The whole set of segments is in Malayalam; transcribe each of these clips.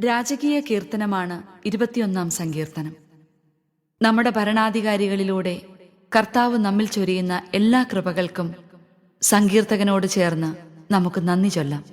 രാജകീയ കീർത്തനമാണ് ഇരുപത്തിയൊന്നാം സങ്കീർത്തനം. നമ്മുടെ ഭരണാധികാരികളിലൂടെ കർത്താവ് നമ്മിൽ ചൊരിയുന്ന എല്ലാ കൃപകൾക്കും സങ്കീർത്തകനോട് ചേർന്ന് നമുക്ക് നന്ദി ചൊല്ലാം.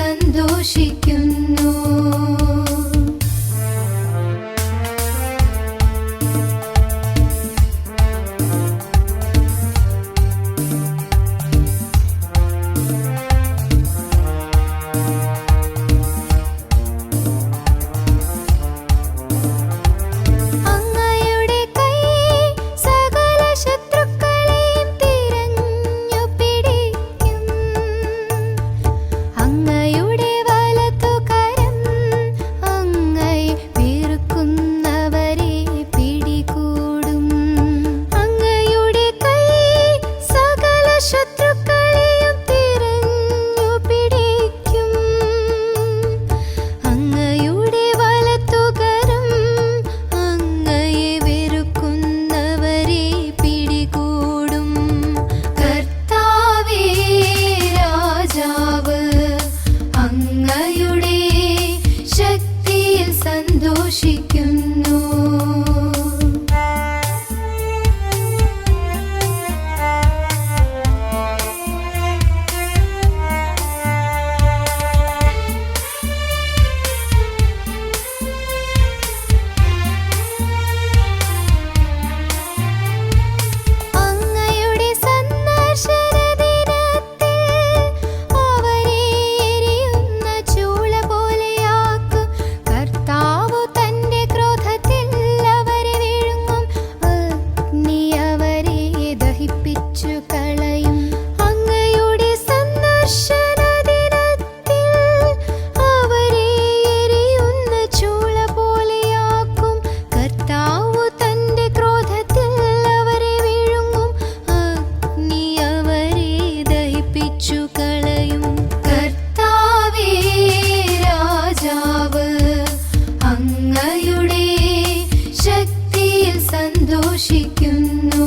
സന്തോഷിക്കുന്നു. സന്തോഷിക്കുന്നു.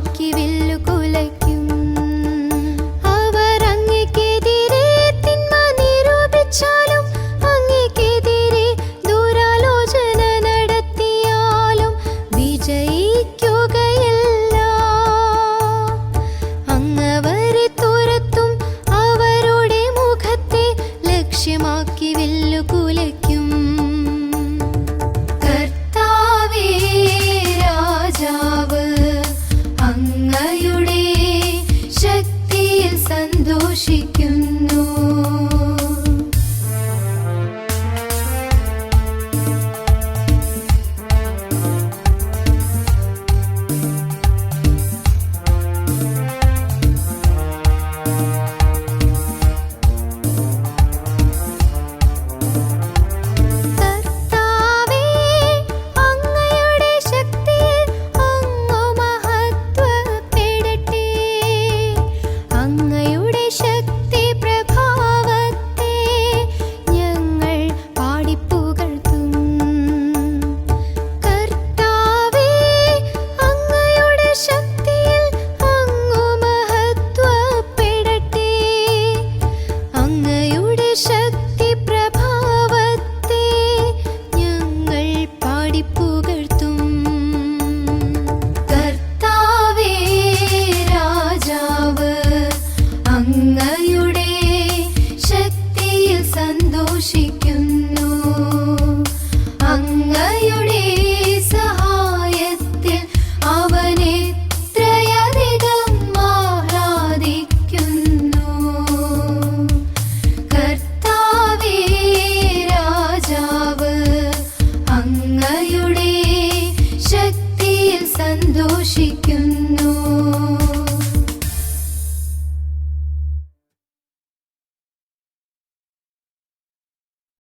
కాకి విల్లుకులై